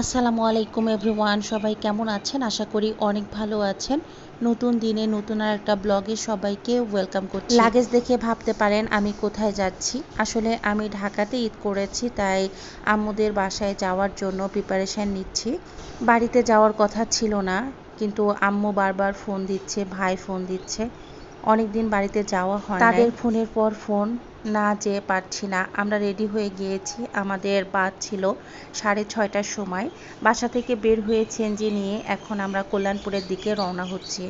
আসসালামু আলাইকুম এভরিওয়ান, সবাই কেমন আছেন? আশা করি অনেক ভালো আছেন। নতুন দিনে নতুন আর একটা ব্লগে সবাইকে ওয়েলকাম করছি। লাগেজ দেখে ভাবতে পারেন আমি কোথায় যাচ্ছি। আসলে আমি ঢাকাতে ঈদ করেছি, তাই আম্মুদের বাসায় যাওয়ার জন্য প্রিপারেশন নিচ্ছি। বাড়িতে যাওয়ার কথা ছিল না, কিন্তু আম্মু বারবার ফোন দিচ্ছে, ভাই ফোন দিচ্ছে। অনেক দিন বাড়িতে যাওয়া হয়। তাদের ফোনের পর ফোন না যেয়ে পারছি না। আমরা রেডি হয়ে গিয়েছি। আমাদের বাস ছিল সাড়ে ছয়টার সময়। বাসা থেকে বের হয়ে যে নিয়ে এখন আমরা কল্যাণপুরের দিকে রওনা হচ্ছি।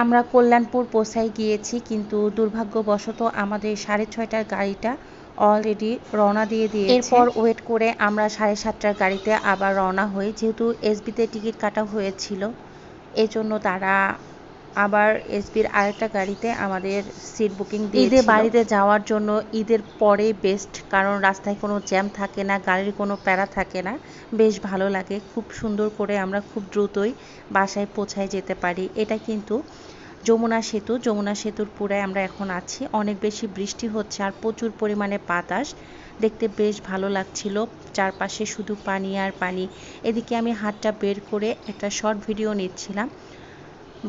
আমরা কল্যাণপুর পোসাই গিয়েছি, কিন্তু দুর্ভাগ্যবশত আমাদের সাড়ে ছয়টার গাড়িটা অলরেডি রওনা দিয়ে দিয়ে এরপর ওয়েট করে আমরা সাড়ে সাতটার গাড়িতে আবার রওনা হই, যেহেতু এসবিতে টিকিট কাটা হয়েছিল, এজন্য তারা আবার এসবির আরেকটা গাড়িতে আমাদের সিট বুকিং দিয়ে ঈদে বাড়িতে যাওয়ার জন্য ঈদের পরে বেস্ট কারণ রাস্তায় কোনো জ্যাম থাকে না গাড়ির কোনো প্যারা থাকে না। বেশ ভালো লাগে খুব সুন্দর করে আমরা খুব দ্রুতই বাসায় পৌঁছায় যেতে পারি। এটা কিন্তু যমুনা সেতু যমুনা সেতুর পুরায় আমরা এখন আছি। অনেক বেশি বৃষ্টি হচ্ছে আর প্রচুর পরিমাণে বাতাস। দেখতে বেশ ভালো লাগছিল। চারপাশে শুধু পানি আর পানি। এদিকে আমি হাতটা বের করে একটা শর্ট ভিডিও নিচ্ছিলাম।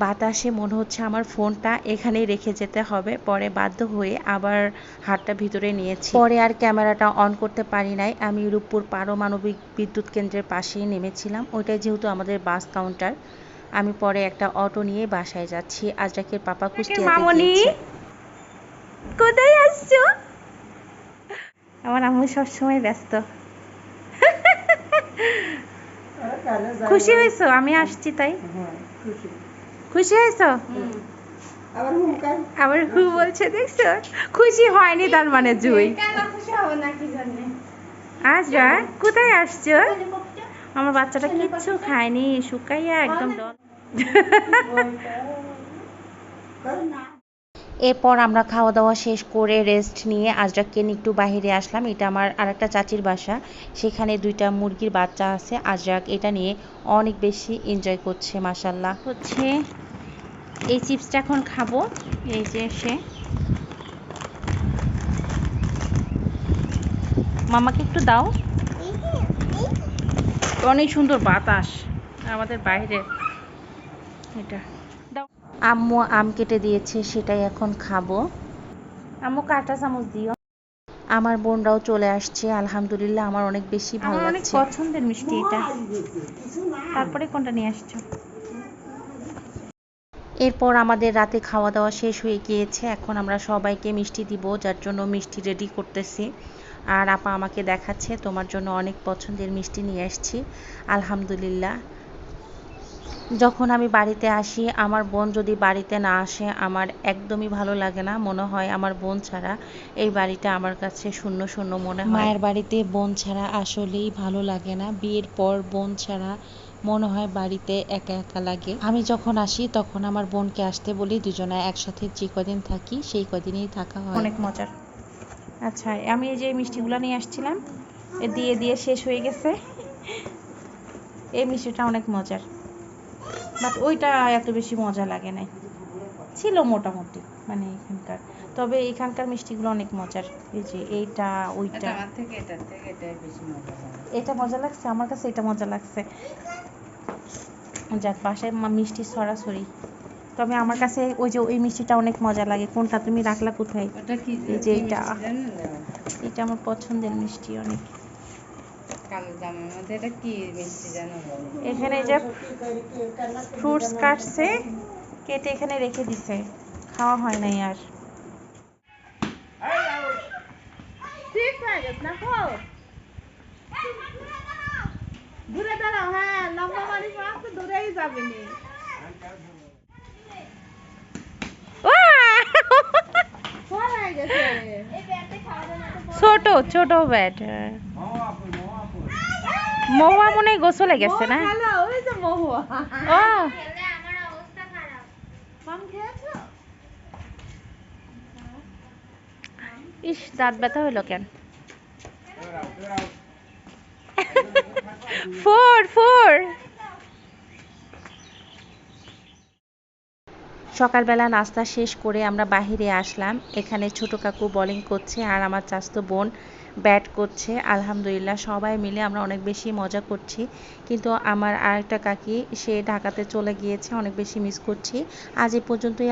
বাতাসে মনে হচ্ছে আমার ফোনটা এখানেই রেখে যেতে হবে। পরে বাধ্য হয়ে আবার হাতটা ভিতরে নিয়েছি। পরে আর ক্যামেরাটা অন করতে পারি নাই। আমি রূপপুর পারমাণবিক বিদ্যুৎ কেন্দ্রের পাশেই নেমেছিলাম। ওইটাই যেহেতু আমাদের বাস কাউন্টার। আমি পরে একটা অটো নিয়ে বাসায় যাচ্ছি। আজরাকের পাপা কুষ্টিয়াতে মামনি কোথায় আসছো? আমার আম্মু সবসময় ব্যস্ত। খুশি হয়েছো? আমি আসছি তাই। খুশি। হয়েছো? আবার হু বলছে দেখছ? খুশি হয়নি তার মানে জুই। আজরা কোথায় আসছো? আমার বাচ্চাটা কিচ্ছু খায়নি শুকাইয়া একদম ডল এরপর আমরা খাওয়া দাওয়া শেষ করে রেস্ট নিয়ে আজরাককে নিয়ে একটু বাইরে আসলাম। এটা আমার আরেকটা চাচির বাসা। সেখানে দুইটা মুরগির বাচ্চা আছে। আজরাক এটা নিয়ে অনেক বেশি এনজয় করছে মাসাল্লাহ হচ্ছে এই চিপসটা এখন খাব। এই যে সে। মামাকে একটু দাও। অনেক সুন্দর বাতাস। আমাদের বাইরে। এটা। আম্মু আম কেটে দিয়েছে সেটাই এখন খাব। আম্মু কাঁটা চামচ দিও। আমার বোনরাও চলে আসছে আলহামদুলিল্লাহ আমার অনেক বেশি ভালো আমার অনেক পছন্দের মিষ্টি এটা। তারপরে কোনটা নিয়ে আসছো? এরপর আমাদের রাতে খাওয়া দাওয়া শেষ হয়ে গিয়েছে এখন আমরা সবাইকে মিষ্টি দিব যার জন্য মিষ্টি রেডি করতেছি। আর আপা আমাকে দেখাচ্ছে তোমার জন্য অনেক পছন্দের মিষ্টি নিয়ে আসছি আলহামদুলিল্লাহ। যখন আমি বাড়িতে আসি আমার বোন যদি বাড়িতে না আসে আমার একদমই ভালো লাগে না। মনে হয় আমার বোন ছাড়া এই বাড়িটা আমার কাছে শূন্য শূন্য মনে হয়। মায়ের বাড়িতে বোন ছাড়া আসলেই ভালো লাগে না। বিয়ের পর বোন ছাড়া মনে হয় বাড়িতে একা একা লাগে। আমি যখন আসি তখন আমার বোনকে আসতে বলি দুজনে একসাথে যে কদিন থাকি সেই কদিনই থাকা হয়। অনেক মজার। আচ্ছা আমি এই যে মিষ্টিগুলো নিয়ে আসছিলাম এ দিয়ে দিয়ে শেষ হয়ে গেছে। এই মিষ্টিটা অনেক মজার। বাট ওইটা এত বেশি মজা লাগে নাই। ছিল মোটামুটি মানে এখানকার। তবে এখানকার মিষ্টিগুলো অনেক মজার। এই যে এইটা ওইটা। এটা মজা লাগছে? আমার কাছে এটা মজা লাগছে। যাক বাসায় মিষ্টি সরাসরি। তবে আমার কাছে ওই যে ওই মিষ্টিটা অনেক মজা লাগে। কোনটা তুমি রাখলা কোথায়? এই যে এটা। এটা আমার পছন্দের মিষ্টি অনেক। কালো জামের মধ্যে এটা কি মিষ্টি জানো? এখানে যে ফ্রুটস কাটছে কেটে এখানে রেখে দিছে। খাওয়া হয় নাই আর। ঠিক হয়ে গেছে না কো ঘুরে দাঁড়াও লম্বা মানুষ মাত্র দূরেই যাবে নি। ফল গেছে। ছোট ছোট ব্যাট। মহুয়া মনে হয় গোসলে গেছে না? ইস দাঁত ব্যথা হইল কেন? Four four. সকালবেলা নাস্তা শেষ করে আমরা বাহিরে আসলাম। এখানে ছোট কাকু বলিং করছে আর আমার চাস্তো বোন ব্যাট করছে। আলহামদুলিল্লাহ সবাই মিলে আমরা অনেক বেশি মজা করছি। কিন্তু আমার আরেকটা কাকি, সে ঢাকাতে চলে গিয়েছে, অনেক বেশি মিস করছি। আজ এ পর্যন্তই।